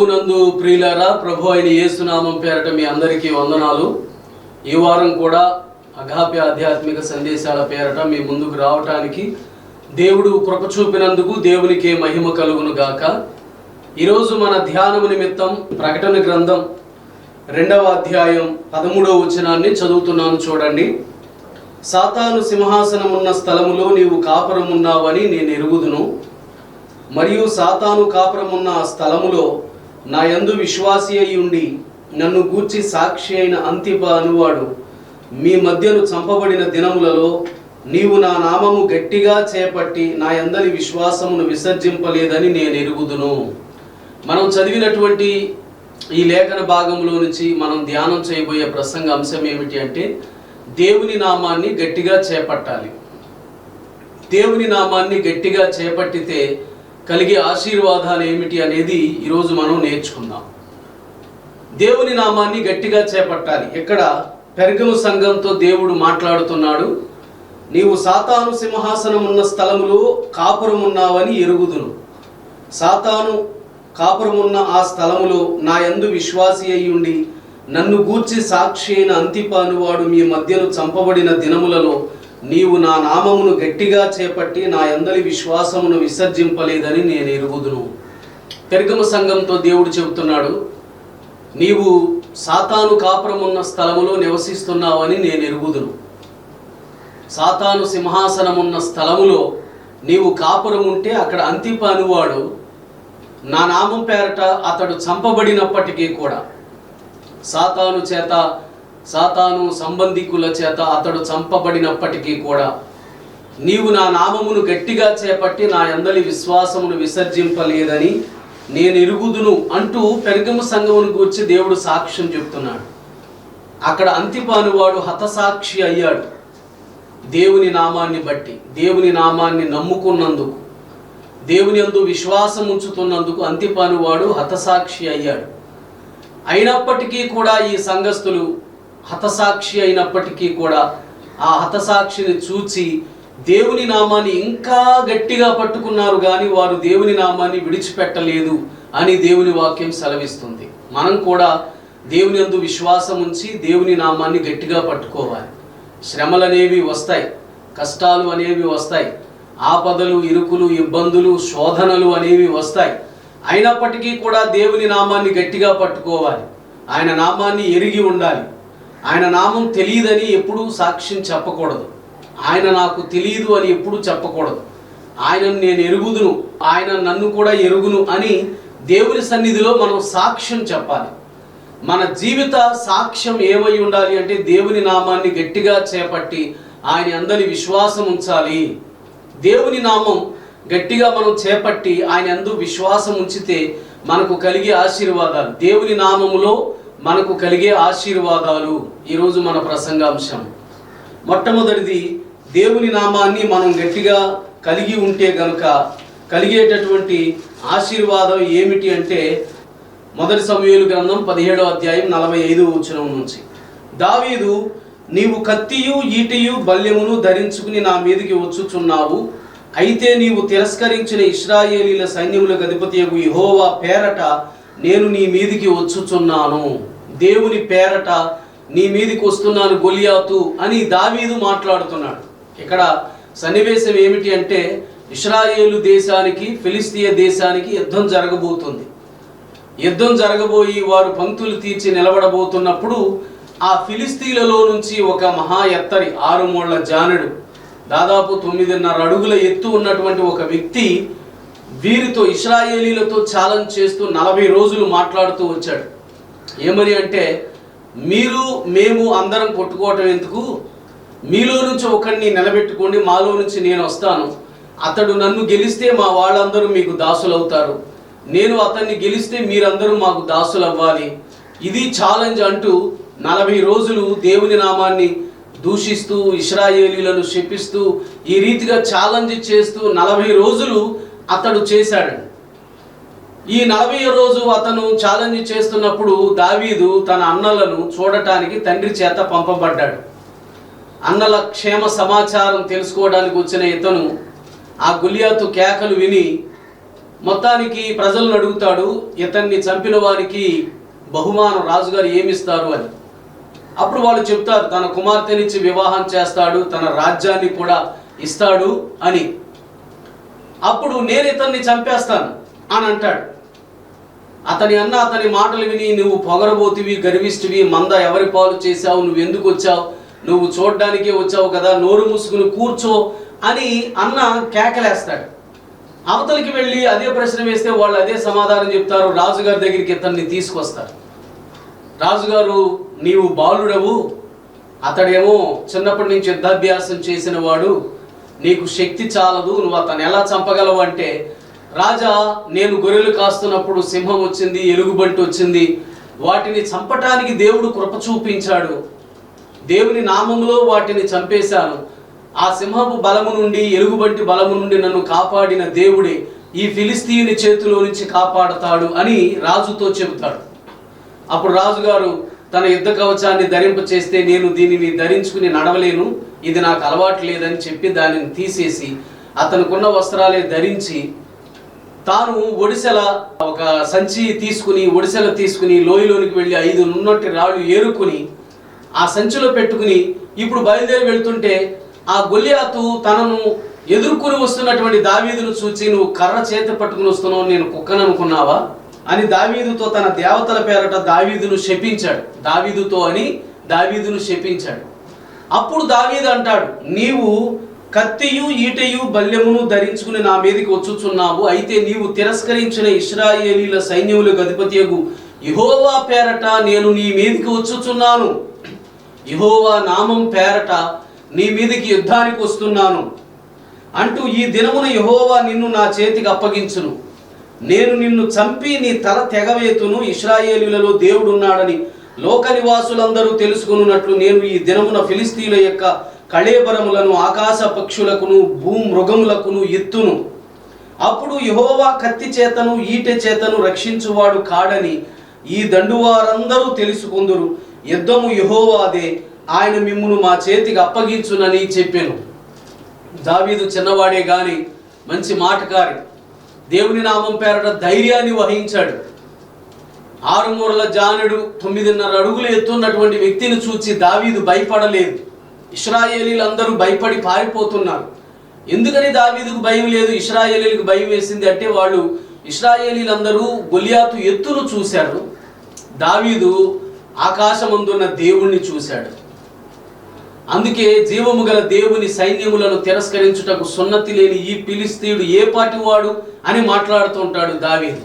ప్రభునందు ప్రియులారా ప్రభు అయిన యేసునామం పేరట మీ అందరికీ వందనాలు. ఈ వారం కూడా అగాప్య ఆధ్యాత్మిక సందేశాల పేరట మీ ముందుకు రావటానికి దేవుడు కృప చూపినందుకు దేవునికే మహిమ కలుగును గాక. ఈరోజు మన ధ్యానము నిమిత్తం ప్రకటన గ్రంథం రెండవ అధ్యాయం పదమూడవ వచనాన్ని చదువుతున్నాను చూడండి. సాతాను సింహాసనమున్న స్థలములో నీవు కాపురమున్నావని నేను ఎరుగుదును. మరియు సాతాను కాపురమున్న ఆ స్థలములో నా యందు విశ్వాసి అయి ఉండి నన్ను గూర్చి సాక్షి అయిన అంతిప అనువాడు. మీ మధ్యను చంపబడిన దినములలో నీవు నా నామము గట్టిగా చేపట్టి నా ఎందరి విశ్వాసమును విసర్జింపలేదని నేను ఎరుగుదును. మనం చదివినటువంటి ఈ లేఖన భాగంలో నుంచి మనం ధ్యానం చేయబోయే ప్రసంగ అంశం ఏమిటి అంటే దేవుని నామాన్ని గట్టిగా చేపట్టాలి. దేవుని నామాన్ని గట్టిగా చేపట్టితే కలిగే ఆశీర్వాదాలు ఏమిటి అనేది ఈరోజు మనం నేర్చుకుందాం. దేవుని నామాన్ని గట్టిగా చేపట్టాలి. ఇక్కడ పెరగము సంఘంతో దేవుడు మాట్లాడుతున్నాడు. నీవు సాతాను సింహాసనం ఉన్న స్థలములో కాపురం ఉన్నావని ఎరుగుదును. సాతాను కాపురమున్న ఆ స్థలములో నా యందు విశ్వాసి అయి ఉండి నన్ను గూర్చి సాక్షి అయిన అంతిప అనువాడు మీ మధ్యను చంపబడిన దినములలో నీవు నా నామమును గట్టిగా చేపట్టి నా ఎందరి విశ్వాసమును విసర్జింపలేదని నేను ఎరుగుదును. పెరుగమ సంఘంతో దేవుడు చెబుతున్నాడు నీవు సాతాను కాపురమున్న స్థలములో నివసిస్తున్నావని నేను ఎరుగుదును. సాతాను సింహాసనమున్న స్థలములో నీవు కాపురం ఉంటే అక్కడ అంతిప అనువాడు నా నామం పేరట అతడు చంపబడినప్పటికీ కూడా. సాతాను చేత సాతాను సంబంధికుల చేత అతడు చంపబడినప్పటికీ కూడా నీవు నా నామమును గట్టిగా చేపట్టి నా అందలి విశ్వాసమును విసర్జింపలేదని నేను ఇరుగుదును అంటూ పెరుగము సంఘమును గూర్చి దేవుడు సాక్ష్యం చెప్తున్నాడు. అక్కడ అంతిపానువాడు హతసాక్షి అయ్యాడు. దేవుని నామాన్ని బట్టి దేవుని నామాన్ని నమ్ముకున్నందుకు దేవుని అందు విశ్వాసం ఉంచుతున్నందుకు అంతిపానువాడు హతసాక్షి అయ్యాడు. అయినప్పటికీ కూడా ఈ సంఘస్థులు హతసాక్షి అయినప్పటికీ కూడా ఆ హతసాక్షిని చూచి దేవుని నామాన్ని ఇంకా గట్టిగా పట్టుకున్నారు కానీ వారు దేవుని నామాన్ని విడిచిపెట్టలేదు అని దేవుని వాక్యం సెలవిస్తుంది. మనం కూడా దేవుని అందు విశ్వాసం ఉంచి దేవుని నామాన్ని గట్టిగా పట్టుకోవాలి. శ్రమలు అనేవి వస్తాయి కష్టాలు అనేవి వస్తాయి ఆపదలు ఇరుకులు ఇబ్బందులు శోధనలు అనేవి వస్తాయి. అయినప్పటికీ కూడా దేవుని నామాన్ని గట్టిగా పట్టుకోవాలి. ఆయన నామాన్ని ఎరిగి ఉండాలి. ఆయన నామం తెలియదని ఎప్పుడూ సాక్ష్యం చెప్పకూడదు. ఆయన నాకు తెలియదు అని ఎప్పుడూ చెప్పకూడదు. ఆయనను నేను ఎరుగుదును ఆయన నన్ను కూడా ఎరుగును అని దేవుని సన్నిధిలో మనం సాక్ష్యం చెప్పాలి. మన జీవిత సాక్ష్యం ఏమై ఉండాలి అంటే దేవుని నామాన్ని గట్టిగా చేపట్టి ఆయన అందరి విశ్వాసం ఉంచాలి. దేవుని నామం గట్టిగా మనం చేపట్టి ఆయన అందు విశ్వాసం ఉంచితే మనకు కలిగే ఆశీర్వాదాలు. దేవుని నామములో మనకు కలిగే ఆశీర్వాదాలు ఈరోజు మన ప్రసంగాంశం. మొట్టమొదటిది దేవుని నామాన్ని మనం గట్టిగా కలిగి ఉంటే గనుక కలిగేటటువంటి ఆశీర్వాదం ఏమిటి అంటే మొదటి సమూహలు గ్రంథం పదిహేడో అధ్యాయం నలభై ఐదు వచనం నుంచి. దావీదు నీవు కత్తియు ఈటియు బల్యమును ధరించుకుని నా మీదికి వచ్చుచున్నావు. అయితే నీవు తిరస్కరించిన ఇస్రాయేలీల సైన్యములకు అధిపతి యహోవా పేరట నేను నీ మీదికి వచ్చుచున్నాను. దేవుని పేరట నీ మీదికి వస్తున్నాను గొలియాతు అని దావీదు మాట్లాడుతున్నాడు. ఇక్కడ సన్నివేశం ఏమిటి అంటే ఇస్రాయేలు దేశానికి ఫిలిస్తీయ దేశానికి యుద్ధం జరగబోతుంది. యుద్ధం జరగబోయి వారు పంక్తులు తీర్చి నిలబడబోతున్నప్పుడు ఆ ఫిలిస్తీన్లలో నుంచి ఒక మహా ఎత్తరి ఆరు మూళ్ళ జానుడు దాదాపు తొమ్మిదిన్నర అడుగుల ఎత్తు ఉన్నటువంటి ఒక వ్యక్తి వీరితో ఇస్రాయేలీలతో ఛాలెంజ్ చేస్తూ నలభై రోజులు మాట్లాడుతూ వచ్చాడు. ఏమని అంటే మీరు మేము అందరం కొట్టుకోవటం ఎందుకు? మీలో నుంచి ఒకరిని నిలబెట్టుకోండి మాలో నుంచి నేను వస్తాను. అతడు నన్ను గెలిస్తే మా వాళ్ళందరూ మీకు దాసులు అవుతారు నేను అతన్ని గెలిస్తే మీరందరూ మాకు దాసులు అవ్వాలి ఇది ఛాలెంజ్ అంటూ నలభై రోజులు దేవుని నామాన్ని దూషిస్తూ ఇస్రాయేలీలను శపిస్తూ ఈ రీతిగా ఛాలెంజ్ చేస్తూ నలభై రోజులు అతడు చేశాడండి. ఈ నలభై రోజు అతను ఛాలెంజ్ చేస్తున్నప్పుడు దావీదు తన అన్నలను చూడటానికి తండ్రి చేత పంపబడ్డాడు. అన్నల క్షేమ సమాచారం తెలుసుకోవడానికి వచ్చిన ఇతను ఆ గులియాతు కేకలు విని మొత్తానికి ప్రజలను అడుగుతాడు ఇతన్ని చంపిన వారికి బహుమానం రాజుగారు ఏమిస్తారు? అని. అప్పుడు వాళ్ళు చెప్తారు తన కుమార్తెనిచ్చి వివాహం చేస్తాడు తన రాజ్యాన్ని కూడా ఇస్తాడు అని. అప్పుడు నేను ఇతన్ని చంపేస్తాను అని అంటాడు. అతని అన్న అతని మాటలు విని నువ్వు పొగరబోతివి గర్విష్టివి మంద ఎవరి పాలు చేశావు నువ్వు ఎందుకు వచ్చావు? నువ్వు చూడ్డానికే వచ్చావు కదా నోరు మూసుకుని కూర్చో అని అన్న కేకలేస్తాడు. అవతలికి వెళ్ళి అదే ప్రశ్న వేస్తే వాళ్ళు అదే సమాధానం చెప్తారు. రాజుగారి దగ్గరికి ఇతన్ని తీసుకొస్తారు. రాజుగారు నీవు బాలుడవు. అతడేమో చిన్నప్పటి నుంచి యుద్ధాభ్యాసం చేసిన వాడు. నీకు శక్తి చాలదు. నువ్వు అతను ఎలా చంపగలవు అంటే రాజా నేను గొర్రెలు కాస్తున్నప్పుడు సింహం వచ్చింది ఎలుగుబంటి వచ్చింది. వాటిని చంపటానికి దేవుడు కృప చూపించాడు. దేవుని నామంలో వాటిని చంపేశాను. ఆ సింహపు బలము నుండి ఎలుగుబంటి బలము నుండి నన్ను కాపాడిన దేవుడే ఈ ఫిలిస్తీని చేతిలో నుంచి కాపాడతాడు అని రాజుతో చెబుతాడు. అప్పుడు రాజుగారు తన యుద్ధ కవచాన్ని ధరింప చేస్తే నేను దీనిని ధరించుకుని నడవలేను. ఇది నాకు అలవాటు లేదని చెప్పి దానిని తీసేసి అతనుకున్న వస్త్రాలే ధరించి తాను ఒడిశల ఒక సంచి తీసుకుని ఒడిశల తీసుకుని లోయలోనికి వెళ్ళి ఐదు నున్నటి రాళ్ళు ఏరుకుని ఆ సంచిలో పెట్టుకుని ఇప్పుడు బయలుదేరి వెళ్తుంటే ఆ గొల్లియాతు తనను ఎదుర్కొని వస్తున్నటువంటి దావీదును చూచి నువ్వు కర్ర చేతి పట్టుకుని వస్తున్నావు నేను కుక్కను అనుకున్నావా అని దావీదుతో తన దేవతల పేరట దావీదును శపించాడు. దావీదుతో అని దావీదును శపించాడు. అప్పుడు దావీదు అంటాడు నీవు కత్తియు ఈటయు బల్యమును ధరించుకుని నా మీదకి వచ్చుచున్నావు. అయితే నీవు తిరస్కరించిన ఇస్రాయేలీల సైన్యముల అధిపతియగు ఇహోవా పేరట నేను నీ మీదకి వచ్చుచున్నాను. ఇహోవా నామం పేరట నీ మీదకి యుద్ధానికి వస్తున్నాను. అంటూ ఈ దినమున యహోవా నిన్ను నా చేతికి అప్పగించును. నేను నిన్ను చంపి నీ తల తెగవేతును ఇస్రాయేలీలలో దేవుడున్నాడని లోక నివాసులందరూ తెలుసుకున్నట్లు నేను ఈ దినమున ఫిలిస్తీన్ల యొక్క కళేబరములను ఆకాశ పక్షులకును భూమృగములకును ఎత్తును. అప్పుడు యహోవా కత్తి చేతను ఈటె చేతను రక్షించువాడు కాడని ఈ దండువారందరూ తెలుసుకుందురు. యుద్ధము యహోవాదే ఆయన మిమ్మును మా చేతికి అప్పగించునని చెప్పాను. దావీదు చిన్నవాడే గాని మంచి మాటకారి. దేవుని నామం పేరట ధైర్యాన్ని వహించాడు. ఆరుమూరల జానుడు తొమ్మిదిన్నర అడుగులు ఎత్తున్నటువంటి వ్యక్తిని చూచి దావీదు భయపడలేదు. ఇస్రాయేలీలందరూ భయపడి పారిపోతున్నారు. ఎందుకని దావీదుకు భయం లేదు? ఇస్రాయేలీలకు భయం వేసింది అంటే వాళ్ళు ఇస్రాయేలీలందరూ గొలియాతు ఎత్తును చూశారు. దావీదు ఆకాశమందున్న దేవుణ్ణి చూశాడు. అందుకే జీవము గల దేవుని సైన్యములను తిరస్కరించుటకు సున్నతి లేని ఈ పిలిస్తీయుడు ఏ పాటి వాడు అని మాట్లాడుతుంటాడు దావీదు.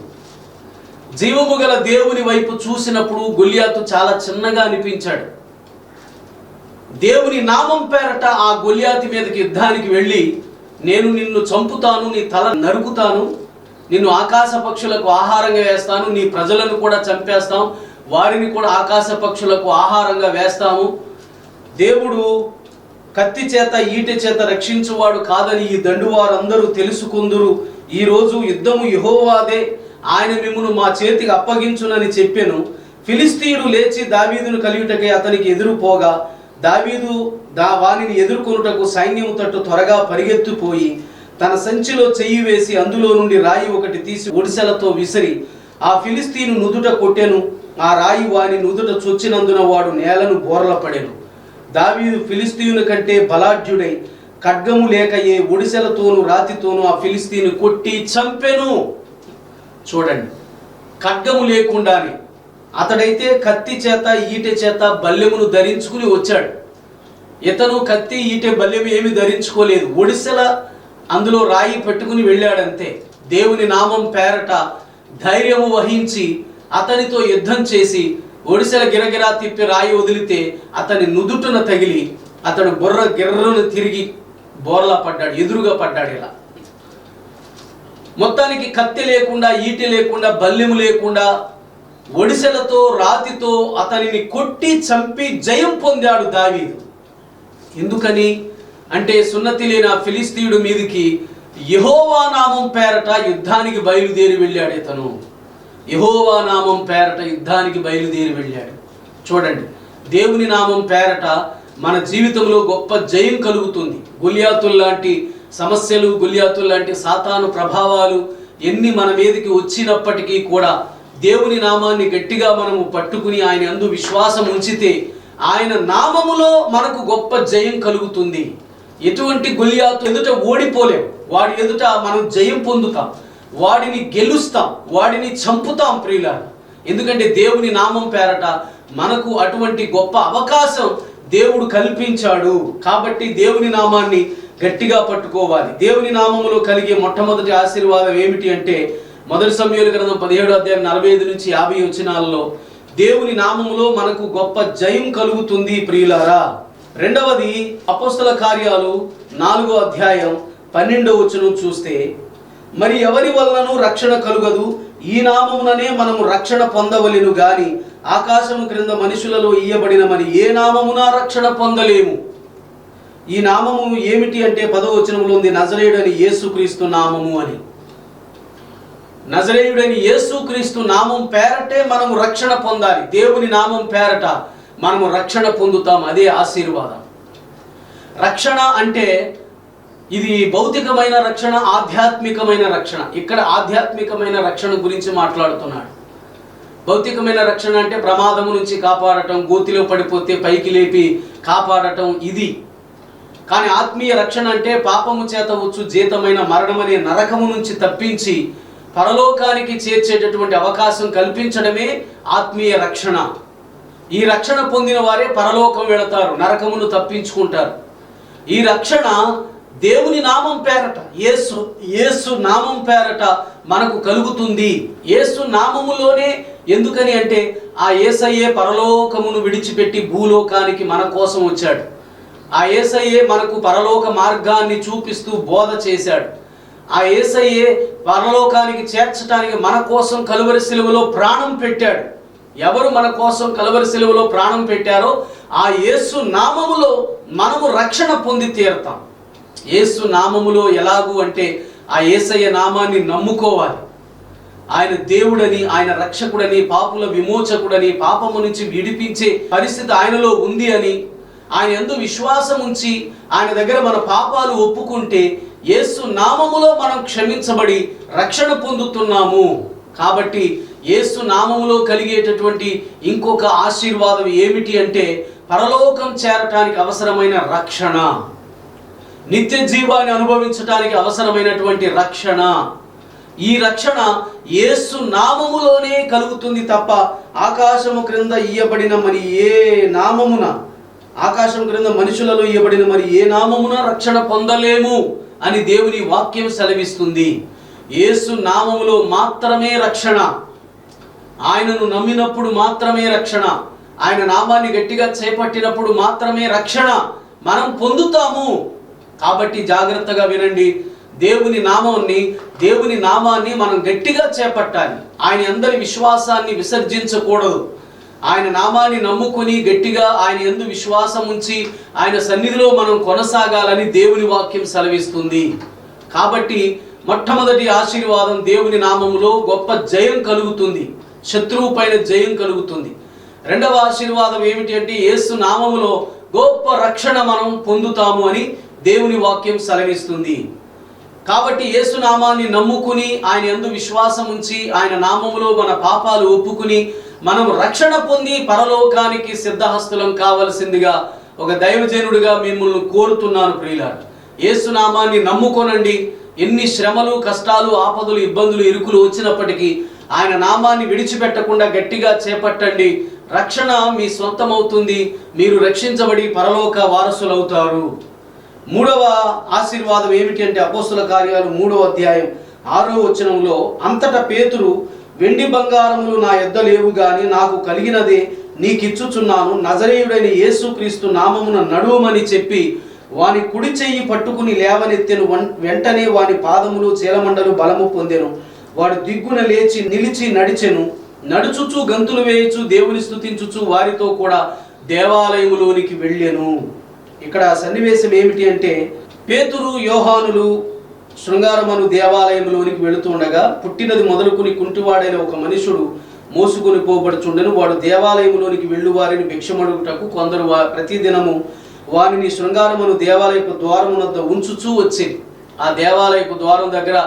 జీవము గల దేవుని వైపు చూసినప్పుడు గొలియాతు చాలా చిన్నగా అనిపించాడు. దేవుని నామం పేరట ఆ గొలియాతి మీదకి యుద్ధానికి వెళ్ళి నేను నిన్ను చంపుతాను నీ తల నరుకుతాను నిన్ను ఆకాశ పక్షులకు ఆహారంగా వేస్తాను నీ ప్రజలను కూడా చంపేస్తాం వారిని కూడా ఆకాశ పక్షులకు ఆహారంగా వేస్తాము. దేవుడు కత్తి చేత ఈట చేత రక్షించువాడు కాదని ఈ దండువారందరూ తెలుసుకుందురు. ఈరోజు యుద్ధము యహోవాదే ఆయన మిమ్మను మా చేతికి అప్పగించునని చెప్పాను. ఫిలిస్తీయుడు లేచి దావీదును కలియుటకై అతనికి ఎదురుపోగా దావీదు దా వారిని ఎదుర్కొనుటకు సైన్యము తట్టు త్వరగా పరిగెత్తుపోయి తన సంచిలో చెయ్యి వేసి అందులో నుండి రాయి ఒకటి తీసి ఒడిసెలతో విసిరి ఆ ఫిలిస్తీను నుదుట కొట్టెను. ఆ రాయి వాని నుదుట చొచ్చినందున వాడు నేలను బోర్ల పడెను దావీదు ఫిలిస్తీను కంటే బలాఢ్యుడై ఖడ్గము లేక ఏ ఒడిసెలతోను రాతితోను ఆ ఫిలిస్తీను కొట్టి చంపెను. చూడండి ఖడ్గము లేకుండానే అతడైతే కత్తి చేత ఈటె చేత బల్లెమును ధరించుకుని వచ్చాడు. ఇతను కత్తి ఈటె బల్లెము ఏమి ధరించుకోలేదు. ఒడిసెల అందులో రాయి పెట్టుకుని వెళ్ళాడంతే. దేవుని నామం పేరట ధైర్యము వహించి అతనితో యుద్ధం చేసి ఒడిసెల గిరగిరా తిప్పి రాయి వదిలితే అతని నుదుటున తగిలి అతడు బుర్ర గిర్రను తిరిగి బోర్లా పడ్డాడు ఎదురుగా పడ్డాడు ఇలా. మొత్తానికి కత్తి లేకుండా ఈటి లేకుండా బల్లెము లేకుండా ఒడిసెలతో రాతితో అతనిని కొట్టి చంపి జయం పొందాడు దావీదు. ఎందుకని? అంటే సున్నతి లేని ఆ ఫిలిస్తీయుడు మీదికి యహోవా నామం పేరట యుద్ధానికి బయలుదేరి వెళ్ళాడు ఇతను. యహోవా నామం పేరట యుద్ధానికి బయలుదేరి వెళ్ళాడు. చూడండి దేవుని నామం పేరట మన జీవితంలో గొప్ప జయం కలుగుతుంది. గులియాతుల్ లాంటి సమస్యలు గులియాతుల్ లాంటి సాతాను ప్రభావాలు ఎన్ని మన మీదకి వచ్చినప్పటికీ కూడా దేవుని నామాన్ని గట్టిగా మనము పట్టుకుని ఆయన అందు విశ్వాసం ఉంచితే ఆయన నామములో మనకు గొప్ప జయం కలుగుతుంది. ఎటువంటి గొలియాతు ఎదుట ఓడిపోలేం. వాడి ఎదుట మనం జయం పొందుతాం. వాడిని గెలుస్తాం. వాడిని చంపుతాం ప్రియుల ఎందుకంటే దేవుని నామం పేరట మనకు అటువంటి గొప్ప అవకాశం దేవుడు కల్పించాడు. కాబట్టి దేవుని నామాన్ని గట్టిగా పట్టుకోవాలి. దేవుని నామములో కలిగే మొట్టమొదటి ఆశీర్వాదం ఏమిటి అంటే మొదటి సమయంలో గ్రంథం పదిహేడు అధ్యాయం నలభై ఐదు నుంచి యాభై వచనాలలో దేవుని నామములో మనకు గొప్ప జయం కలుగుతుంది ప్రియులారా. రెండవది అపోస్తల కార్యాలు నాలుగో అధ్యాయం పన్నెండో వచనం చూస్తే మరి ఎవరి వలనను రక్షణ కలుగదు? ఈ నామముననే మనము రక్షణ పొందవలెను గాని ఆకాశము క్రింద మనుషులలో ఇయ్యబడిన మరి ఏ నామమున రక్షణ పొందలేము? ఈ నామము ఏమిటి అంటే పదవచనంలో ఉంది నజరేయుడని యేసుక్రీస్తు నామము అని. నజరేయుడని యేసుక్రీస్తు నామం పేరటే మనము రక్షణ పొందాలి. దేవుని నామం పేరట మనము రక్షణ పొందుతాం. అదే ఆశీర్వాదం. రక్షణ అంటే ఇది భౌతికమైన రక్షణ ఆధ్యాత్మికమైన రక్షణ. ఇక్కడ ఆధ్యాత్మికమైన రక్షణ గురించి మాట్లాడుతున్నాడు. భౌతికమైన రక్షణ అంటే ప్రమాదము నుంచి కాపాడటం గోతిలో పడిపోతే పైకి లేపి కాపాడటం ఇది. కానీ ఆత్మీయ రక్షణ అంటే పాపము చేత వచ్చు జీతమైన మరణమనే నరకము నుంచి తప్పించి పరలోకానికి చేర్చేటటువంటి అవకాశం కల్పించడమే ఆత్మీయ రక్షణ. ఈ రక్షణ పొందిన వారే పరలోకం వెళతారు నరకమును తప్పించుకుంటారు. ఈ రక్షణ దేవుని నామం పేరట యేసు యేసు నామం పేరట మనకు కలుగుతుంది. యేసు నామములోనే ఎందుకని అంటే ఆ యేసయ్యే పరలోకమును విడిచిపెట్టి భూలోకానికి మన కోసం వచ్చాడు. ఆ యేసయ్యే మనకు పరలోక మార్గాన్ని చూపిస్తూ బోధ చేశాడు. ఆ ఏసయ్యే పరలోకానికి చేర్చడానికి మన కోసం కలువరి సిలువలో ప్రాణం పెట్టాడు. ఎవరు మన కోసం కలువరి సిలువలో ప్రాణం పెట్టారో ఆ యేసు నామములో మనము రక్షణ పొంది తీరుతాం. యేసు నామములో ఎలాగూ అంటే ఆ ఏసయ్య నామాన్ని నమ్ముకోవాలి. ఆయన దేవుడని ఆయన రక్షకుడని పాపుల విమోచకుడని పాపము నుంచి విడిపించే పరిస్థితి ఆయనలో ఉంది అని ఆయన ఎందు విశ్వాసం ఉంచి ఆయన దగ్గర మన పాపాలు ఒప్పుకుంటే యేసు నామములో మనం క్షమించబడి రక్షణ పొందుతున్నాము. కాబట్టి యేసు నామములో కలిగేటటువంటి ఇంకొక ఆశీర్వాదం ఏమిటి అంటే పరలోకం చేరటానికి అవసరమైన రక్షణ. నిత్య జీవాన్ని అనుభవించడానికి అవసరమైనటువంటి రక్షణ. ఈ రక్షణ యేసు నామములోనే కలుగుతుంది తప్ప ఆకాశము క్రింద ఇయ్యబడిన మరి ఏ నామమున ఆకాశం క్రింద మనుషులలో ఇయ్యబడిన మరి ఏ నామమున రక్షణ పొందలేము. అని దేవుని వాక్యం సెలవిస్తుంది. యేసు నామములో మాత్రమే రక్షణ. ఆయనను నమ్మినప్పుడు మాత్రమే రక్షణ. ఆయన నామాన్ని గట్టిగా చేపట్టినప్పుడు మాత్రమే రక్షణ. మనం పొందుతాము. కాబట్టి జాగ్రత్తగా వినండి. దేవుని నామాన్ని దేవుని నామాన్ని మనం గట్టిగా చేపట్టాలి. ఆయన అందరి విశ్వాసాన్ని విసర్జించకూడదు. ఆయన నామాన్ని నమ్ముకొని గట్టిగా ఆయన ఎందు విశ్వాసం ఉంచి ఆయన సన్నిధిలో మనం కొనసాగాలని దేవుని వాక్యం సెలవిస్తుంది. కాబట్టి మొట్టమొదటి ఆశీర్వాదం దేవుని నామములో గొప్ప జయం కలుగుతుంది. శత్రువు పైన జయం కలుగుతుంది. రెండవ ఆశీర్వాదం ఏమిటి అంటే యేసు నామములో గొప్ప రక్షణ మనం పొందుతాము అని దేవుని వాక్యం సెలవిస్తుంది. కాబట్టి యేసు నామాన్ని నమ్ముకుని ఆయన ఎందు విశ్వాసం ఉంచి ఆయన నామములో మన పాపాలు ఒప్పుకుని మనం రక్షణ పొంది పరలోకానికి సిద్ధహస్తులం కావలసిందిగా ఒక దైవజనుడిగా మిమ్మల్ని కోరుతున్నాను ప్రియులారు. యేసు నామాన్ని నమ్ముకోనండి. ఎన్ని శ్రమలు కష్టాలు ఆపదలు ఇబ్బందులు ఇరుకులు వచ్చినప్పటికీ ఆయన నామాన్ని విడిచిపెట్టకుండా గట్టిగా చేపట్టండి. రక్షణ మీ సొంతమవుతుంది మీరు రక్షించబడి పరలోక వారసులవుతారు. మూడవ ఆశీర్వాదం ఏమిటి అంటే అపోస్తుల కార్యాలు మూడవ అధ్యాయం ఆరో వచనంలో అంతటా పేతురు వెండి బంగారములు నా యొద్ద లేవు గాని నాకు కలిగినదే నీకిచ్చుచున్నాను. నజరేయుడైన యేసుక్రీస్తు నామమున నడువమని చెప్పి వాని కుడి చెయ్యి పట్టుకుని లేవనెత్తెను. వెంటనే వాని పాదములు చీలమండలు బలము పొందెను. వాడు దిగ్గున లేచి నిలిచి నడిచెను. నడుచుచు గంతులు వేయచు దేవుని స్థుతించుచు వారితో కూడా దేవాలయములోనికి వెళ్ళెను. ఇక్కడ సన్నివేశం ఏమిటి అంటే పేతురు యోహానులు శృంగారమను దేవాలయంలోనికి వెళుతుండగా పుట్టినది మొదలుకుని కుంటివాడైన ఒక మనుషుడు మోసుకొని పోబడుచుండెను. వాడు దేవాలయంలోనికి వెళ్ళు వారిని భిక్షమడుగుటకు కొందరు వా ప్రతిదినము వారిని శృంగారమును దేవాలయపు ద్వారమునద్ద ఉంచుచూ వచ్చేది. ఆ దేవాలయపు ద్వారం దగ్గర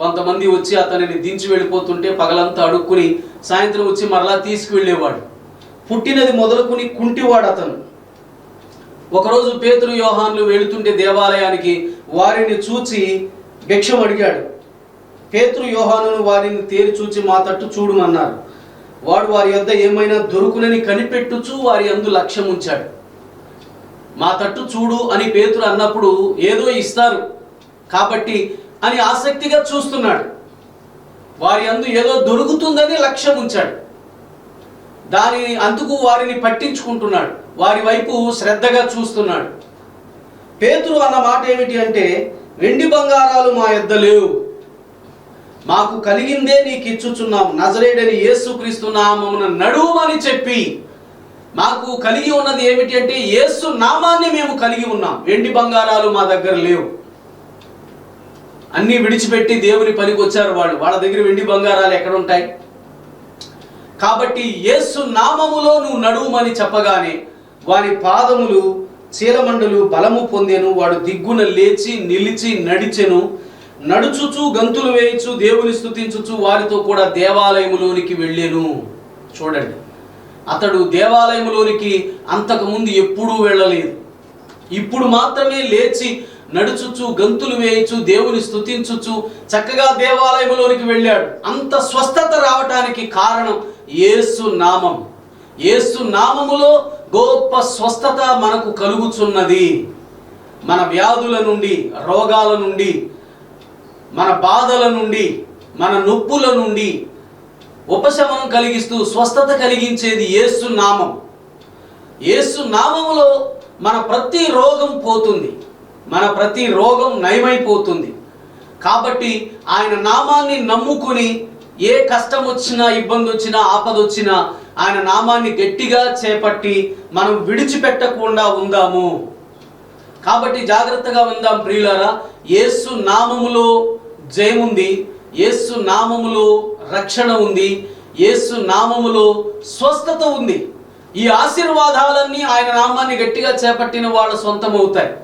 కొంతమంది వచ్చి అతనిని దించి వెళ్ళిపోతుంటే పగలంతా అడుక్కుని సాయంత్రం వచ్చి మరలా తీసుకువెళ్ళేవాడు. పుట్టినది మొదలుకుని కుంటివాడు అతను ఒకరోజు పేతురు యోహాన్లు వెళుతుంటే దేవాలయానికి వారిని చూచి భిక్షం అడిగాడు. పేతురు యోహానును వారిని తేరి చూచి మా తట్టు చూడమన్నారు. వాడు వారి యొద్ద ఏమైనా దొరుకునని కనిపెట్టుచు వారి అందు లక్ష్యం ఉంచాడు. మా తట్టు చూడు అని పేతురు అన్నప్పుడు ఏదో ఇస్తారు కాబట్టి అని ఆసక్తిగా చూస్తున్నాడు. వారి అందు ఏదో దొరుకుతుందని లక్ష్యం ఉంచాడు. దాని అందుకు వారిని పట్టించుకుంటున్నాడు. వారి వైపు శ్రద్ధగా చూస్తున్నాడు. పేతురు అన్న మాట ఏమిటి అంటే వెండి బంగారాలు మా యొద్ద లేవు. మాకు కలిగిందే నీకు ఇచ్చుచున్నాం నజరేడని యేసుక్రీస్తు నామమున నడువమని చెప్పి మాకు కలిగి ఉన్నది ఏమిటి అంటే యేసు నామాన్ని మేము కలిగి ఉన్నాం. వెండి బంగారాలు మా దగ్గర లేవు. అన్నీ విడిచిపెట్టి దేవుని పనికి వచ్చారు వాళ్ళు. వాళ్ళ దగ్గర వెండి బంగారాలు ఎక్కడ ఉంటాయి కాబట్టి యేసు నామములో నువ్వు నడువుమని చెప్పగానే వారి పాదములు చీలమండలు బలము పొందేను వాడు దిగ్గున లేచి నిలిచి నడిచెను. నడుచుచు గంతులు వేయించు దేవుని స్థుతించుచు వారితో కూడా దేవాలయములోనికి వెళ్ళాను. చూడండి. అతడు దేవాలయములోనికి అంతకుముందు ఎప్పుడూ వెళ్ళలేదు. ఇప్పుడు మాత్రమే లేచి నడుచుచు గంతులు వేయచ్చు దేవుని స్థుతించుచు చక్కగా దేవాలయములోనికి వెళ్ళాడు. అంత స్వస్థత రావటానికి కారణం ఏసు నామం ఏసు నామములో గొప్ప స్వస్థత మనకు కలుగుచున్నది. మన వ్యాధుల నుండి రోగాల నుండి మన బాధల నుండి మన నొప్పుల నుండి ఉపశమనం కలిగిస్తూ స్వస్థత కలిగించేది యేసు నామం. యేసు నామములో మన ప్రతి రోగం పోతుంది. మన ప్రతి రోగం నయమైపోతుంది. కాబట్టి ఆయన నామాన్ని నమ్ముకుని ఏ కష్టం వచ్చినా ఇబ్బంది వచ్చినా ఆపద వచ్చినా ఆయన నామాన్ని గట్టిగా చేపట్టి మనం విడిచిపెట్టకుండా ఉందాము. కాబట్టి జాగ్రత్తగా ఉందాం ప్రియులారా. యేసు నామములో జయముంది. యేసు నామములో రక్షణ ఉంది. యేసు నామములో స్వస్థత ఉంది. ఈ ఆశీర్వాదాలన్నీ ఆయన నామాన్ని గట్టిగా చేపట్టిన వాళ్ళ సొంతమవుతాయి.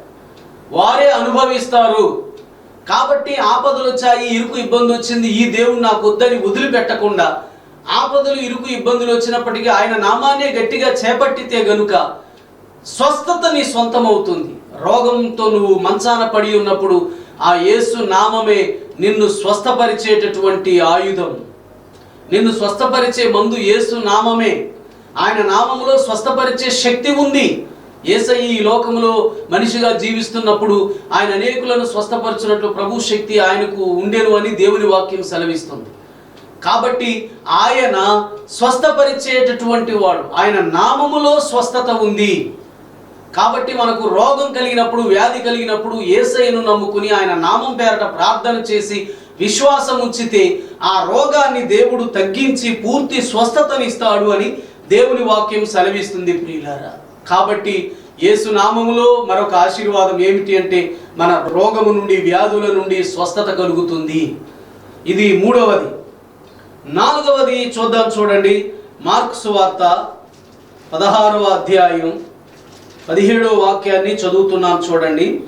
వారే అనుభవిస్తారు. కాబట్టి ఆపదలు వచ్చాయి ఇరుకు ఇబ్బంది వచ్చింది. ఈ దేవుడు నాకు వద్దని వదిలిపెట్టకుండా ఆపదలు ఇరుకు ఇబ్బందులు వచ్చినప్పటికీ ఆయన నామాన్నే గట్టిగా చేపట్టితే గనుక స్వస్థత నీ సొంతమవుతుంది. రోగంతో నువ్వు మంచాన పడి ఉన్నప్పుడు ఆ యేసు నామమే నిన్ను స్వస్థపరిచేటటువంటి ఆయుధం. నిన్ను స్వస్థపరిచే మందు యేసు నామమే. ఆయన నామములో స్వస్థపరిచే శక్తి ఉంది. ఏసయ్య ఈ లోకములో మనిషిగా జీవిస్తున్నప్పుడు ఆయన అనేకులను స్వస్థపరచున్నట్లు ప్రభు శక్తి ఆయనకు ఉండేను అని దేవుని వాక్యం సెలవిస్తుంది. కాబట్టి ఆయన స్వస్థపరిచేటటువంటి వాడు. ఆయన నామములో స్వస్థత ఉంది. కాబట్టి మనకు రోగం కలిగినప్పుడు వ్యాధి కలిగినప్పుడు ఏసైను నమ్ముకుని ఆయన నామం పేరట ప్రార్థన చేసి విశ్వాసం ఉంచితే ఆ రోగాన్ని దేవుడు తగ్గించి పూర్తి స్వస్థతనిస్తాడు అని దేవుని వాక్యం సెలవిస్తుంది ప్రియులారా. కాబట్టి యేసు నామములో మరొక ఆశీర్వాదం ఏమిటి అంటే మన రోగము నుండి వ్యాధుల నుండి స్వస్థత కలుగుతుంది. ఇది మూడవది. నాలుగవది చూద్దాం చూడండి. మార్క్స్ వార్త పదహారవ అధ్యాయం పదిహేడవ వాక్యాన్ని చదువుతున్నాం చూడండి.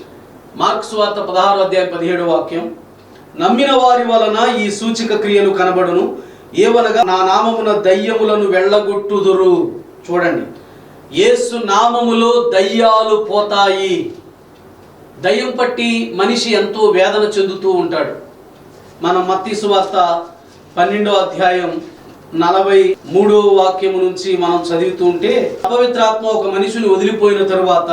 మార్క్స్ వార్త పదహారో అధ్యాయం పదిహేడవ వాక్యం. నమ్మిన వారి వలన ఈ సూచిక క్రియలు కనబడును. ఏవనగా నా నామమున దయ్యములను వెళ్ళగొట్టుదురు. చూడండి. యేసు నామములో దయ్యాలు పోతాయి. దయ్యం పట్టి మనిషి ఎంతో వేదన చెందుతూ ఉంటాడు. మన మత్తి సువార్త పన్నెండో అధ్యాయం నలభై మూడో వాక్యము నుంచి మనం చదువుతూ ఉంటే అపవిత్రాత్మ ఒక మనిషిని వదిలిపోయిన తరువాత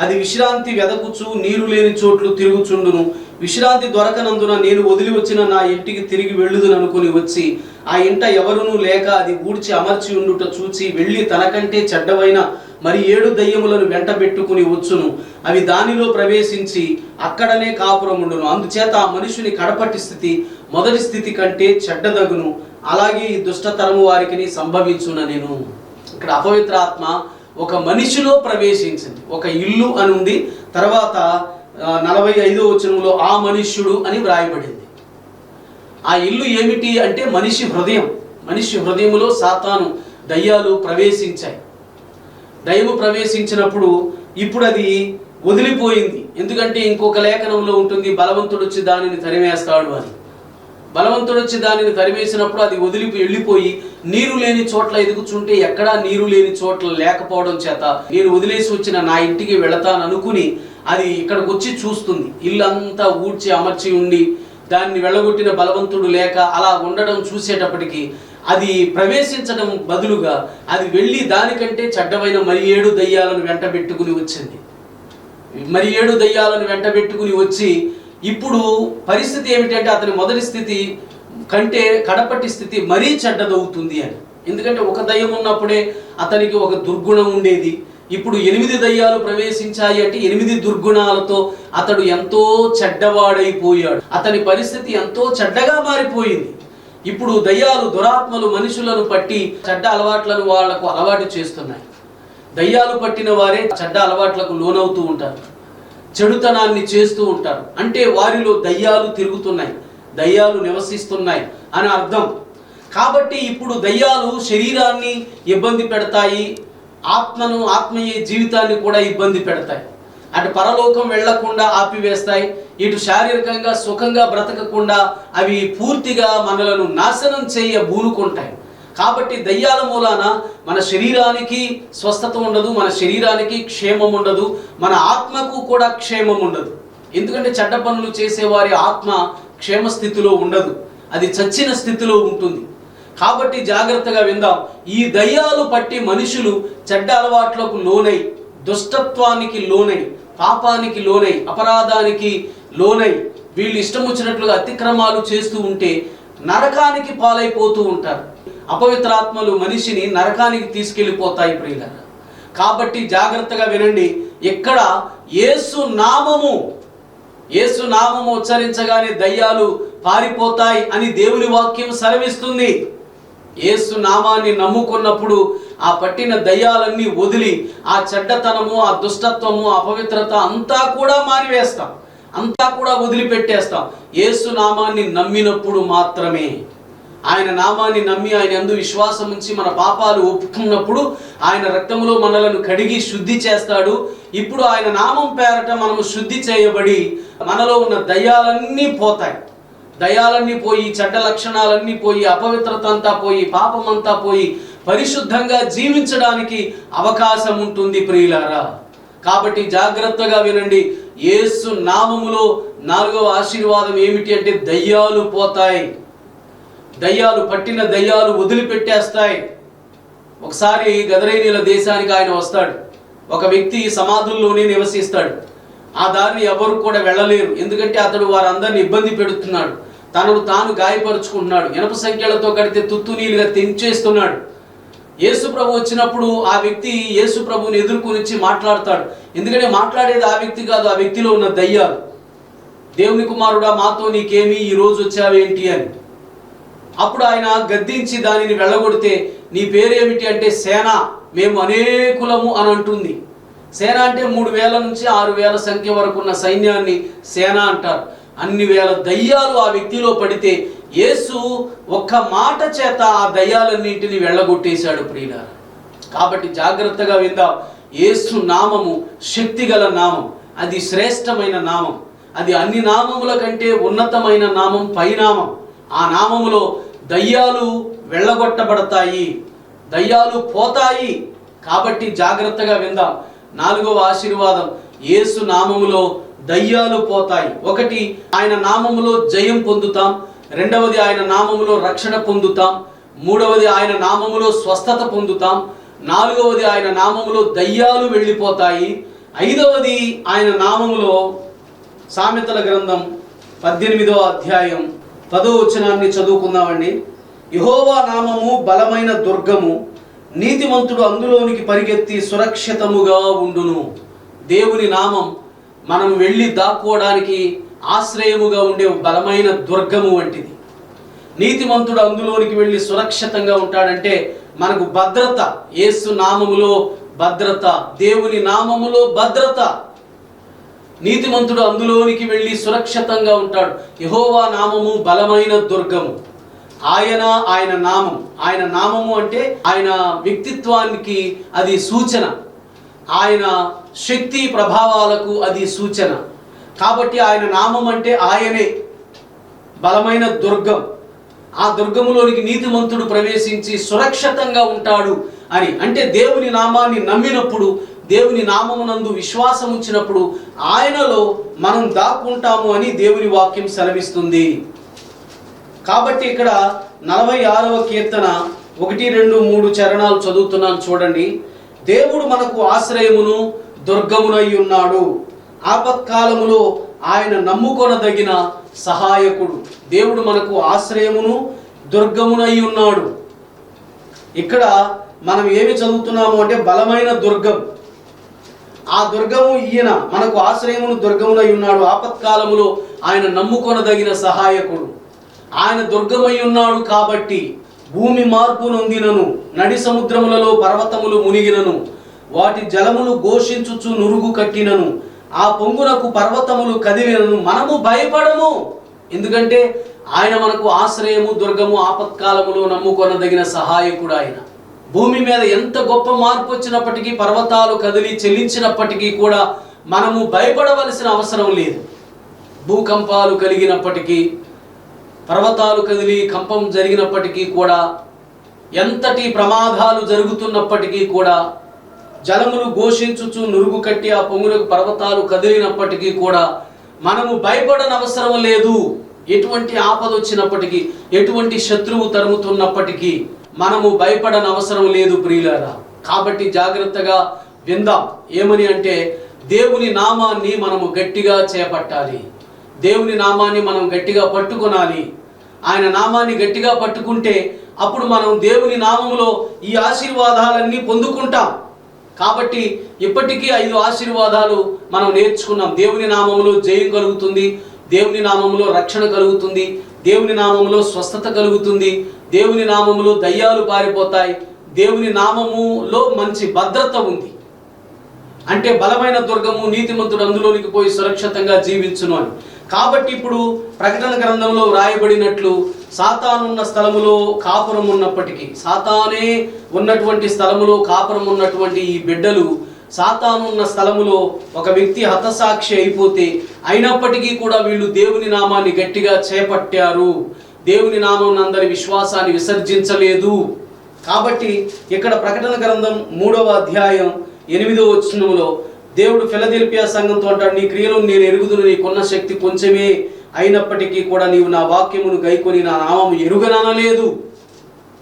అది విశ్రాంతి వెదకుచు నీరు లేని చోట్లు తిరుగుచుండును. విశ్రాంతి దొరకనందున నేను వదిలి వచ్చిన నా ఇంటికి తిరిగి వెళ్ళుదును అనుకుని వచ్చి ఆ ఇంట ఎవరునూ లేక అది ఊడ్చి అమర్చి ఉండుట చూచి వెళ్ళి తనకంటే చెడ్డవైన మరి ఏడు దయ్యములను వెంట పెట్టుకుని వచ్చును. అవి దానిలో ప్రవేశించి అక్కడనే కాపురముండును. అందుచేత ఆ మనుషుని కడపటి స్థితి మొదటి స్థితి కంటే చెడ్డదగును. అలాగే ఈ దుష్టతరము వారికి సంభవించున నేను. ఇక్కడ అపవిత్ర ఆత్మ ఒక మనిషిలో ప్రవేశించింది. ఒక ఇల్లు అని ఉంది తర్వాత నలభై ఐదో వచనంలో ఆ మనుష్యుడు అని వ్రాయబడింది. ఆ ఇల్లు ఏమిటి అంటే మనిషి హృదయం. మనిషి హృదయములో సాతాను దయ్యాలు ప్రవేశించాయి. దయ్యము ప్రవేశించినప్పుడు ఇప్పుడు అది వదిలిపోయింది. ఎందుకంటే ఇంకొక లేఖనంలో ఉంటుంది బలవంతుడు వచ్చి దానిని తరిమేస్తాడు అని. బలవంతుడు వచ్చి దానిని తరిమేసినప్పుడు అది వదిలి వెళ్ళిపోయి నీరు లేని చోట్ల ఎదుగుచుంటే ఎక్కడా నీరు లేని చోట్ల లేకపోవడం చేత నేను వదిలేసి వచ్చిన నా ఇంటికి వెళతాను అనుకుని అది ఇక్కడికి వచ్చి చూస్తుంది. ఇల్లంతా ఊడ్చి అమర్చి ఉండి దాన్ని వెళ్ళగొట్టిన బలవంతుడు లేక అలా ఉండడం చూసేటప్పటికి అది ప్రవేశించడం బదులుగా అది వెళ్ళి దానికంటే చెడ్డమైన మరి ఏడు దయ్యాలను వెంట పెట్టుకుని వచ్చింది. మరి ఏడు దయ్యాలను వెంట పెట్టుకుని వచ్చి ఇప్పుడు పరిస్థితి ఏమిటంటే అతని మొదటి స్థితి కంటే కడపటి స్థితి మరీ చెడ్డదవుతుంది అని. ఎందుకంటే ఒక దయ్యం ఉన్నప్పుడే అతనికి ఒక దుర్గుణం ఉండేది. ఇప్పుడు ఎనిమిది దయ్యాలు ప్రవేశించాయి అంటే ఎనిమిది దుర్గుణాలతో అతడు ఎంతో చెడ్డవాడైపోయాడు. అతని పరిస్థితి ఎంతో చెడ్డగా మారిపోయింది. ఇప్పుడు దయ్యాలు దురాత్మలు మనుషులను పట్టి చెడ్డ అలవాట్లను వాళ్ళకు అలవాటు చేస్తున్నాయి. దయ్యాలు పట్టిన వారే చెడ్డ అలవాట్లకు లోనవుతూ ఉంటారు. చెడుతనాన్ని చేస్తూ ఉంటారు. అంటే వారిలో దయ్యాలు తిరుగుతున్నాయి. దయ్యాలు నివసిస్తున్నాయి అని అర్థం. కాబట్టి ఇప్పుడు దయ్యాలు శరీరాన్ని ఇబ్బంది పెడతాయి. ఆత్మను ఆత్మీయ జీవితాన్ని కూడా ఇబ్బంది పెడతాయి. అటు పరలోకం వెళ్ళకుండా ఆపివేస్తాయి. ఇటు శారీరకంగా సుఖంగా బ్రతకకుండా అవి పూర్తిగా మనలను నాశనం చేయ బూనుకుంటాయి. కాబట్టి దయ్యాల మూలాన మన శరీరానికి స్వస్థత ఉండదు మన శరీరానికి క్షేమం ఉండదు మన ఆత్మకు కూడా క్షేమం ఉండదు. ఎందుకంటే చెడ్డ పనులు చేసేవారి ఆత్మ క్షేమ స్థితిలో ఉండదు అది చచ్చిన స్థితిలో ఉంటుంది. కాబట్టి జాగ్రత్తగా విందాం. ఈ దయ్యాలు పట్టి మనుషులు చెడ్డ అలవాట్లకు లోనై దుష్టత్వానికి లోనై పాపానికి లోనై అపరాధానికి లోనై వీళ్ళు ఇష్టం వచ్చినట్లుగా అతిక్రమాలు చేస్తూ ఉంటే నరకానికి పాలైపోతూ ఉంటారు. అపవిత్రాత్మలు మనిషిని నరకానికి తీసుకెళ్ళిపోతాయి ప్రియులారా. కాబట్టి జాగ్రత్తగా వినండి ఇక్కడ యేసు నామము యేసు నామము ఉచ్చరించగానే దయ్యాలు పారిపోతాయి అని దేవుని వాక్యం సెలవిస్తుంది. యేసు నామాన్ని నమ్ముకున్నప్పుడు ఆ పట్టిన దయ్యాలన్నీ వదిలి ఆ చెడ్డతనము ఆ దుష్టత్వము అపవిత్రత అంతా కూడా మారివేస్తాం. అంతా కూడా వదిలిపెట్టేస్తాం. యేసు నామాన్ని నమ్మినప్పుడు మాత్రమే. ఆయన నామాన్ని నమ్మి ఆయన ఎందు విశ్వాసం ఉంచి మన పాపాలు ఒప్పుకున్నప్పుడు ఆయన రక్తములో మనలను కడిగి శుద్ధి చేస్తాడు. ఇప్పుడు ఆయన నామం పేరట మనము శుద్ధి చేయబడి మనలో ఉన్న దయ్యాలన్నీ పోతాయి. దయాలన్నీ పోయి చెడ్డ లక్షణాలన్నీ పోయి అపవిత్రత అంతా పోయి పాపం అంతా పోయి పరిశుద్ధంగా జీవించడానికి అవకాశం ఉంటుంది ప్రియులారా. కాబట్టి జాగ్రత్తగా వినండి. యేసు నామములో నాలుగవ ఆశీర్వాదం ఏమిటి అంటే దయ్యాలు పోతాయి. దయ్యాలు పట్టిన దయ్యాలు వదిలిపెట్టేస్తాయి. ఒకసారి గదరేనీల దేశానికి ఆయన వస్తాడు. ఒక వ్యక్తి సమాధుల్లోనే నివసిస్తాడు. ఆ దారిని ఎవరు కూడా వెళ్ళలేరు. ఎందుకంటే అతడు వారందరిని ఇబ్బంది పెడుతున్నాడు. తనను తాను గాయపరుచుకుంటున్నాడు. ఇనప సంఖ్యలతో కడితే తుత్తునీలుగా తెంచేస్తున్నాడు. యేసు ప్రభు వచ్చినప్పుడు ఆ వ్యక్తి యేసు ప్రభుని ఎదుర్కొనిచ్చి మాట్లాడతాడు. ఎందుకంటే మాట్లాడేది ఆ వ్యక్తి కాదు ఆ వ్యక్తిలో ఉన్న దయ్యాలు. దేవుని కుమారుడా మాతో నీకేమి ఈ రోజు వచ్చావేంటి అని. అప్పుడు ఆయన గద్దించి దానిని వెళ్ళగొడితే నీ పేరేమిటి అంటే సేన. మేము అనేకులము అని అంటుంది. సేన అంటే మూడు వేల నుంచి ఆరు వేల సంఖ్య వరకు ఉన్న సైన్యాన్ని సేన అంటారు. అన్ని వేల దయ్యాలు ఆ వ్యక్తిలో పడితే యేసు ఒక్క మాట చేత ఆ దయ్యాలన్నింటినీ వెళ్ళగొట్టేశాడు ప్రియుల కాబట్టి జాగ్రత్తగా విందాం. యేసు నామము శక్తిగల నామం. అది శ్రేష్టమైన నామం. అది అన్ని నామముల కంటే ఉన్నతమైన నామం పైనామం. ఆ నామములో దయ్యాలు వెళ్ళగొట్టబడతాయి. దయ్యాలు పోతాయి. కాబట్టి జాగ్రత్తగా విందాం. నాలుగవ ఆశీర్వాదం. యేసు నామములో దయ్యాలు పోతాయి. ఒకటి ఆయన నామములో జయం పొందుతాం. రెండవది ఆయన నామములో రక్షణ పొందుతాం. మూడవది ఆయన నామములో స్వస్థత పొందుతాం. నాలుగవది ఆయన నామములో దయ్యాలు వెళ్ళిపోతాయి. ఐదవది ఆయన నామములో సామెతల గ్రంథం పద్దెనిమిదవ అధ్యాయం పదో వచనాన్ని చదువుకుందామండి. యహోవా నామము బలమైన దుర్గము నీతిమంతుడు అందులోనికి పరిగెత్తి సురక్షితముగా ఉండును. దేవుని నామం మనం వెళ్ళి దాక్కోవడానికి ఆశ్రయముగా ఉండే బలమైన దుర్గము వంటిది. నీతిమంతుడు అందులోనికి వెళ్ళి సురక్షితంగా ఉంటాడంటే మనకు భద్రత యేసు నామములో భద్రత దేవుని నామములో భద్రత. నీతిమంతుడు అందులోనికి వెళ్ళి సురక్షితంగా ఉంటాడు. యహోవా నామము బలమైన దుర్గము. ఆయన ఆయన నామం. ఆయన నామము అంటే ఆయన వ్యక్తిత్వానికి అది సూచన. ఆయన శక్తి ప్రభావాలకు అది సూచన. కాబట్టి ఆయన నామం అంటే ఆయనే. బలమైన దుర్గం. ఆ దుర్గములోనికి నీతిమంతుడు ప్రవేశించి సురక్షితంగా ఉంటాడు అని. అంటే దేవుని నామాన్ని నమ్మినప్పుడు దేవుని నామమునందు విశ్వాసం ఉంచినప్పుడు ఆయనలో మనం దాక్కుంటాము అని దేవుని వాక్యం సెలవిస్తుంది. కాబట్టి ఇక్కడ నలభై ఆరవ కీర్తన ఒకటి రెండు మూడు చరణాలు చదువుతున్నాను చూడండి. దేవుడు మనకు ఆశ్రయమును దుర్గమునై ఉన్నాడు. ఆపత్కాలములో ఆయన నమ్ముకొనదగిన సహాయకుడు. దేవుడు మనకు ఆశ్రయమును దుర్గమునై ఉన్నాడు. ఇక్కడ మనం ఏమి చదువుతున్నాము అంటే బలమైన దుర్గం. ఆ దుర్గము ఈయన మనకు ఆశ్రయమును దుర్గమునై ఉన్నాడు. ఆపత్కాలములో ఆయన నమ్ముకొనదగిన సహాయకుడు. ఆయన దుర్గమై ఉన్నాడు కాబట్టి భూమి మార్పు నొందినను నడి సముద్రములలో పర్వతములు మునిగినను వాటి జలములు ఘోషించుచు నురుగు కట్టినను ఆ పొంగునకు పర్వతములు కదిలినను మనము భయపడము. ఎందుకంటే ఆయన మనకు ఆశ్రయము దుర్గము ఆపత్కాలములో నమ్ముకొనదగిన సహాయకుడు ఆయన. భూమి మీద ఎంత గొప్ప మార్పు వచ్చినప్పటికీ పర్వతాలు కదిలి చెల్లించినప్పటికీ కూడా మనము భయపడవలసిన అవసరం లేదు. భూకంపాలు కలిగినప్పటికీ పర్వతాలు కదిలి కంపం జరిగినప్పటికీ కూడా ఎంతటి ప్రమాదాలు జరుగుతున్నప్పటికీ కూడా జలములు ఘోషించుచు నురుగు కట్టి ఆ పొంగులకు పర్వతాలు కదిలినప్పటికీ కూడా మనము భయపడన అవసరం లేదు. ఎటువంటి ఆపద వచ్చినప్పటికీ ఎటువంటి శత్రువు తరుముతున్నప్పటికీ మనము భయపడని అవసరం లేదు ప్రియులారా. కాబట్టి జాగ్రత్తగా విందాం. ఏమని అంటే దేవుని నామాన్ని మనము గట్టిగా చేపట్టాలి. దేవుని నామాన్ని మనం గట్టిగా పట్టుకొనాలి. ఆయన నామాన్ని గట్టిగా పట్టుకుంటే అప్పుడు మనం దేవుని నామములో ఈ ఆశీర్వాదాలన్నీ పొందుకుంటాం. కాబట్టి ఇప్పటికీ ఐదు ఆశీర్వాదాలు మనం నేర్చుకున్నాం. దేవుని నామములో జయం కలుగుతుంది దేవుని నామములో రక్షణ కలుగుతుంది దేవుని నామములో స్వస్థత కలుగుతుంది దేవుని నామములో దయ్యాలు పారిపోతాయి. దేవుని నామములో మంచి భద్రత ఉంది. అంటే బలమైన దుర్గము నీతిమంతుడు అందులోనికి పోయి సురక్షితంగా జీవించును అని. కాబట్టి ఇప్పుడు ప్రకటన గ్రంథంలో వ్రాయబడినట్లు సాతానున్న స్థలములో కాపురం ఉన్నప్పటికీ సాతానే ఉన్నటువంటి స్థలములో కాపురం ఉన్నటువంటి ఈ బిడ్డలు సాతానున్న స్థలములో ఒక వ్యక్తి హతసాక్షి అయిపోతే అయినప్పటికీ కూడా వీళ్ళు దేవుని నామాన్ని గట్టిగా చేపట్టారు. దేవుని నామం నందరి విశ్వాసాన్ని విసర్జించలేదు. కాబట్టి ఇక్కడ ప్రకటన గ్రంథం మూడవ అధ్యాయం ఎనిమిదవ వచనంలో దేవుడు ఫిలదెల్పియా సంఘంతో అంటాడు నీ క్రియలు నేను ఎరుగుదును నీకున్న శక్తి కొంచెమే. అయినప్పటికీ కూడా నీవు నా వాక్యమును గైకొని నా నామము ఎరుగననలేదు.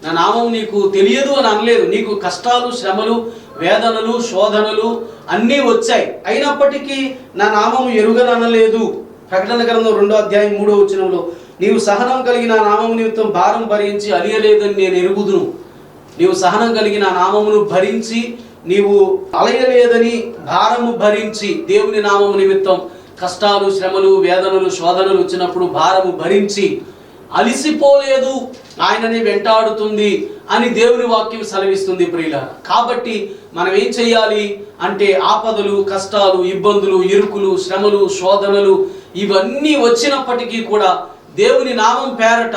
నా నామం నీకు తెలియదు అని అనలేదు. నీకు కష్టాలు శ్రమలు వేదనలు శోధనలు అన్నీ వచ్చాయి. అయినప్పటికీ నా నామం ఎరుగననలేదు. ప్రకటన గ్రంథం రెండో అధ్యాయం మూడో వచనంలో నీవు సహనం కలిగిన నామం నిమిత్తం భారం భరించి అలియలేదని నేను ఎరుగుదును. నీవు సహనం కలిగిన నామమును భరించి నీవు అలయలేదని భారము భరించి దేవుని నామము నిమిత్తం కష్టాలు శ్రమలు వేదనలు శోధనలు వచ్చినప్పుడు భారము భరించి అలిసిపోలేదు. ఆయనని వెంటాడుతుంది అని దేవుని వాక్యం సెలవిస్తుంది ప్రియుల కాబట్టి మనం ఏం చేయాలి అంటే ఆపదలు కష్టాలు ఇబ్బందులు ఇరుకులు శ్రమలు శోధనలు ఇవన్నీ వచ్చినప్పటికీ కూడా దేవుని నామం పేరట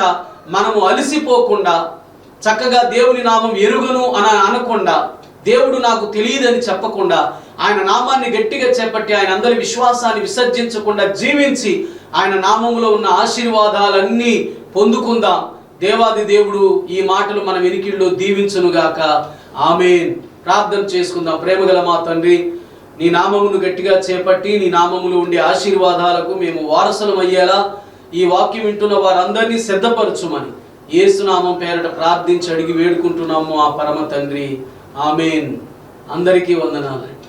మనము అలసిపోకుండా చక్కగా దేవుని నామం ఎరుగను అని అనకుండా దేవుడు నాకు తెలియదని చెప్పకుండా ఆయన నామాన్ని గట్టిగా చేపట్టి ఆయన అందరి విశ్వాసాన్ని విసర్జించకుండా జీవించి ఆయన నామంలో ఉన్న ఆశీర్వాదాలన్నీ పొందుకుందాం. దేవాది దేవుడు ఈ మాటలు మన వెనికిల్లో దీవించునుగాక. ఆమెన్. ప్రార్థన చేసుకుందాం. ప్రేమగల మా తండ్రి నీ నామమును గట్టిగా చేపట్టి నీ నామములు ఉండే ఆశీర్వాదాలకు మేము వారసులం అయ్యేలా ఈ వాక్యం వింటున్న వారందరినీ సిద్ధపరచుమని ఏసునామం పేరట ప్రార్థించి అడిగి వేడుకుంటున్నాము ఆ పరమ తండ్రి. ఆమెన్. అందరికీ వందనాలండి